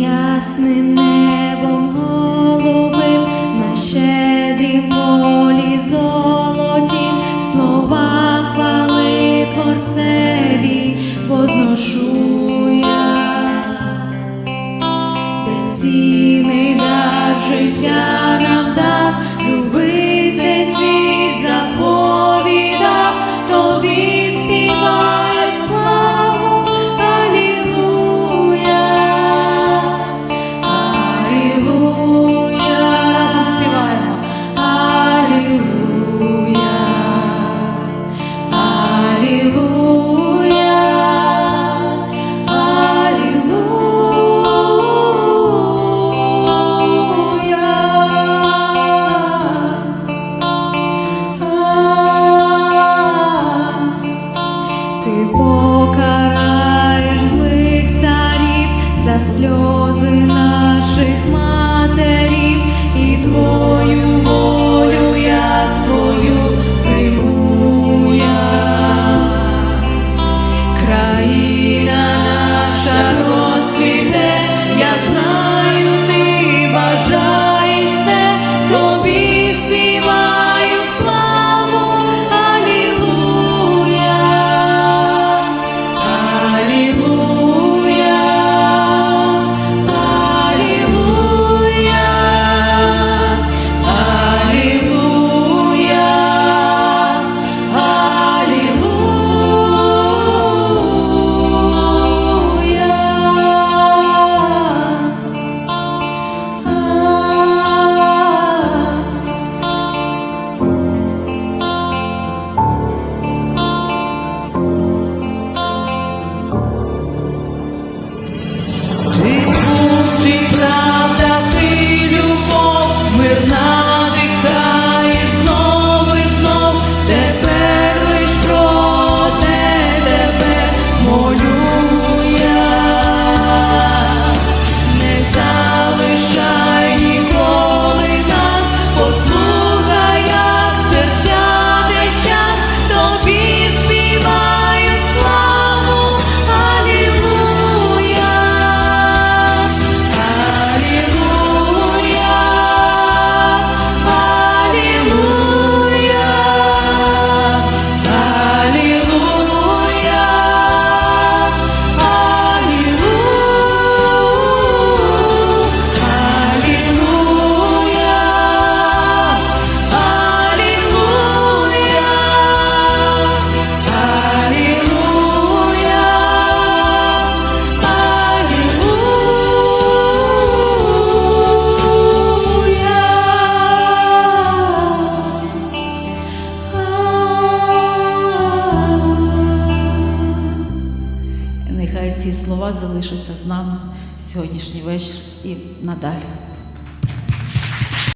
ясним небом голубим, на щедрім полі золотім, слова хвали Творцеві возношу я, безцінний дар життя нам дав. сльози наших матерів і твою волю. нехай ці слова залишаться з нами сьогоднішній вечір і надалі.